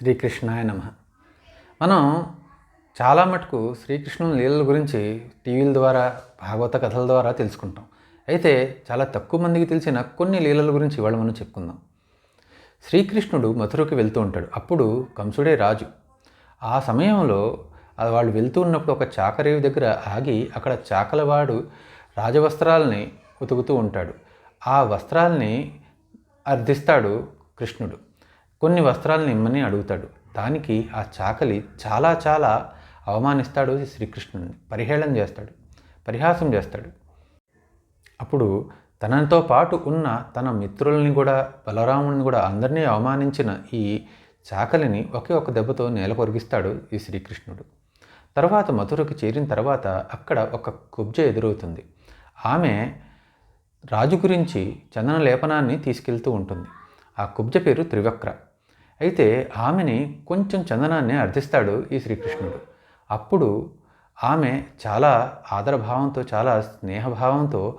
శ్రీకృష్ణాయ నమ. మనం చాలా మటుకు శ్రీకృష్ణుని లీలల గురించి టీవీల ద్వారా భాగవత కథల ద్వారా తెలుసుకుంటాం. అయితే చాలా తక్కువ మందికి తెలిసిన కొన్ని లీలల గురించి ఇవాళ మనం చెప్పుకుందాం. శ్రీకృష్ణుడు మథురకు వెళ్తూ ఉంటాడు. అప్పుడు కంసుడే రాజు. ఆ సమయంలో వాళ్ళు వెళ్తూ ఉన్నప్పుడు ఒక చాకరేవి దగ్గర ఆగి అక్కడ చాకలవాడు రాజవస్త్రాలని ఉతుకుతూ ఉంటాడు. ఆ వస్త్రాల్ని అర్థిస్తాడు కృష్ణుడు. కొన్ని వస్త్రాలను ఇమ్మని అడుగుతాడు. దానికి ఆ చాకలి చాలా చాలా అవమానిస్తాడు శ్రీకృష్ణుని పరిహేళన చేస్తాడు. పరిహాసం చేస్తాడు. అప్పుడు తనతో పాటు ఉన్న తన మిత్రుల్ని కూడా బలరాముని కూడా అందరినీ అవమానించిన ఈ చాకలిని ఒకే ఒక దెబ్బతో నేల కొరిగిస్తాడు ఈ శ్రీకృష్ణుడు. తర్వాత మధురకు చేరిన తర్వాత అక్కడ ఒక కుబ్జ ఎదురవుతుంది. ఆమె రాజు గురించి చందన లేపనాన్ని తీసుకెళ్తూ ఉంటుంది. ఆ కుబ్జ పేరు త్రివక్ర. అయితే ఆమెని కొంచెం చందనాన్ని అర్థిస్తాడు ఈ శ్రీకృష్ణుడు. అప్పుడు ఆమె చాలా ఆదరభావంతో చాలా స్నేహభావంతో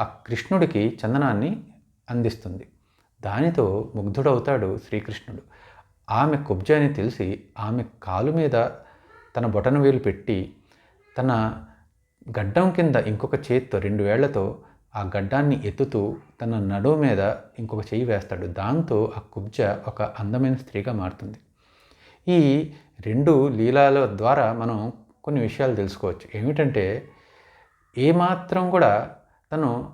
ఆ కృష్ణుడికి చందనాన్ని అందిస్తుంది. దానితో ముగ్ధుడవుతాడు శ్రీకృష్ణుడు. ఆమె కుబ్జ అని తెలిసి ఆమె కాలు మీద తన బొటన వేలు పెట్టి తన గడ్డం కింద ఇంకొక చేత్తో రెండు వేళ్ళతో ఆ గడ్డాన్ని ఎత్తుతూ తన నడు మీద ఇంకొక చెయ్యి వేస్తాడు. దాంతో ఆ కుబ్జ ఒక అందమైన స్త్రీగా మారుతుంది. ఈ రెండు లీలాల ద్వారా మనం కొన్ని విషయాలు తెలుసుకోవచ్చు. ఏమిటంటే ఏమాత్రం కూడా తను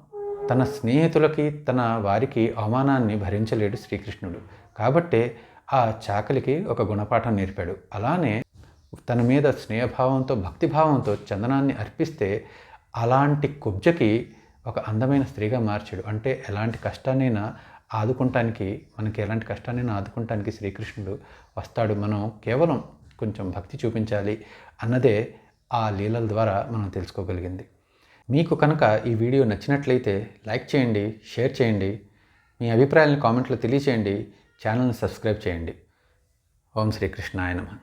తన స్నేహితులకి తన వారికి అవమానాన్ని భరించలేడు శ్రీకృష్ణుడు. కాబట్టే ఆ చాకలికి ఒక గుణపాఠం నేర్పాడు. అలానే తన మీద స్నేహభావంతో భక్తిభావంతో చందనాన్ని అర్పిస్తే అలాంటి కుబ్జకి ఒక అందమైన స్త్రీగా మార్చాడు. అంటే ఎలాంటి కష్టాన్నైనా ఆదుకుంటానికి మనకి ఎలాంటి కష్టాన్నైనా ఆదుకుంటానికి శ్రీకృష్ణుడు వస్తాడు. మనం కేవలం కొంచెం భక్తి చూపించాలి అన్నదే ఆ లీలల ద్వారా మనం తెలుసుకోగలిగింది. మీకు కనుక ఈ వీడియో నచ్చినట్లయితే లైక్ చేయండి షేర్ చేయండి మీ అభిప్రాయాలను కామెంట్లో తెలియచేయండి ఛానల్ని సబ్స్క్రైబ్ చేయండి. ఓం శ్రీకృష్ణాయ నమః.